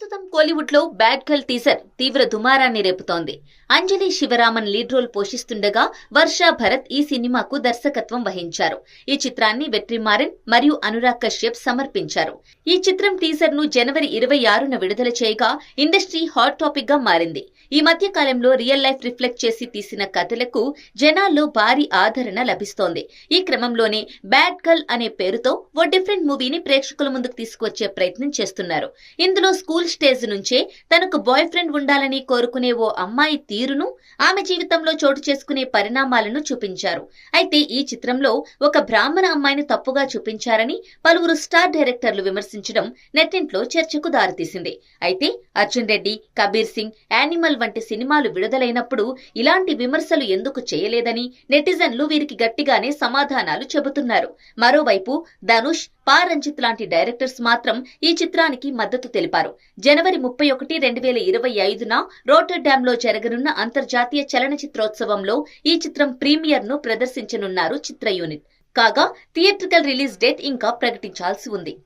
టాలీవుడ్లో bad girl teaser తీవ్ర దుమారాన్ని రేపుతోంది. అంజలి శివరామన్ లీడ్ రోల్ పోషిస్తుండగా వర్ష భరత్ ఈ సినిమాకు దర్శకత్వం వహించారు. ఈ చిత్రాన్ని వెట్రిమారన్ మరియు అనురాగ్ కశ్యప్ సమర్పించారు. ఈ చిత్రం టీజర్ను జనవరి ఇరవై ఆరున విడుదల చేయగా ఇండస్ట్రీ హాట్ టాపిక్గా మారింది. ఈ మధ్య కాలంలో రియల్ లైఫ్ రిఫ్లెక్ట్ చేసి తీసిన కథలకు జనాల్లో భారీ ఆదరణ లభిస్తోంది. ఈ క్రమంలోనే బ్యాడ్ గర్ల్ అనే పేరుతో ఓ డిఫరెంట్ మూవీని ప్రేక్షకుల ముందుకు తీసుకువచ్చే ప్రయత్నం చేస్తున్నారు. ఇందులో స్కూల్ స్టేజ్ నుంచే తనకు బాయ్ ఫ్రెండ్ ఉండాలని కోరుకునే ఓ అమ్మాయి తీరును ఆమె జీవితంలో చోటు చేసుకునే పరిణామాలను చూపించారు. అయితే ఈ చిత్రంలో ఒక బ్రాహ్మణ అమ్మాయిని తప్పుగా చూపించారని పలువురు స్టార్ డైరెక్టర్లు విమర్శించడం నెట్టింట్లో చర్చకు దారితీసింది. అయితే అర్జున్ రెడ్డి కబీర్ సింగ్ యానిమల్ వంటి సినిమాలు విడుదలైనప్పుడు ఇలాంటి విమర్శలు ఎందుకు చేయలేదని నెటిజన్లు వీరికి గట్టిగానే సమాధానాలు చెబుతున్నారు. మరోవైపు ధనుష్ పా రంజిత్ లాంటి డైరెక్టర్స్ మాత్రం ఈ చిత్రానికి మద్దతు తెలిపారు. జనవరి ముప్పై ఒకటి రెండు వేల ఇరవై ఐదున రోటర్లో జరగనున్న అంతర్జాతీయ చలనచిత్రోత్సవంలో ఈ చిత్రం ప్రీమియర్ను ప్రదర్శించనున్నారు చిత్ర యూనిట్. కాగా థియేట్రికల్ రిలీజ్ డేట్ ఇంకా ప్రకటించాల్సి ఉంది.